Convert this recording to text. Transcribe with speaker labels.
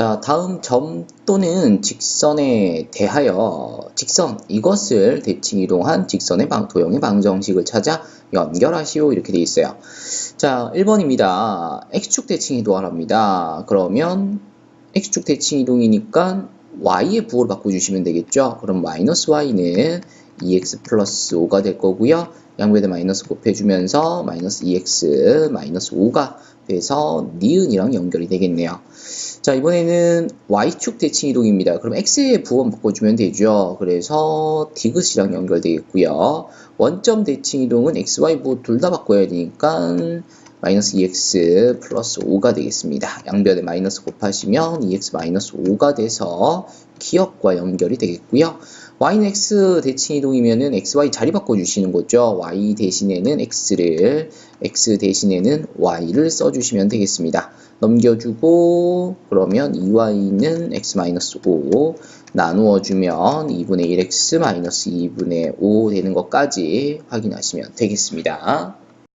Speaker 1: 자, 다음 점 또는 직선에 대하여 직선 이것을 대칭 이동한 직선의 방, 도형의 방정식을 찾아 연결하시오 이렇게 되어 있어요. 자, 1번입니다. x축 대칭 이동하랍니다. 그러면 x축 대칭 이동이니까 y의 부호를 바꿔주시면 되겠죠. 그럼 마이너스 y는 2x 플러스 5가 될 거고요. 양변에 마이너스 곱해주면서 마이너스 2x 마이너스 5가 돼서 니은이랑 연결이 되겠네요. 자, 이번에는 y축 대칭 이동입니다. 그럼 x의 부호만 바꿔주면 되죠. 그래서 디귿이랑 연결되겠고요. 원점 대칭 이동은 xy 부호 둘 다 바꿔야 되니까 마이너스 2x 플러스 5가 되겠습니다. 양변에 마이너스 곱하시면 2x 마이너스 5가 돼서 기억과 연결이 되겠고요. Y는 x 대칭 이동이면은 xy 자리 바꿔주시는 거죠. y 대신에는 x를, x 대신에는 y를 써주시면 되겠습니다. 넘겨주고 그러면 2y는 x-5 나누어주면 2분의 1x 2분의 5 되는 것까지 확인하시면 되겠습니다.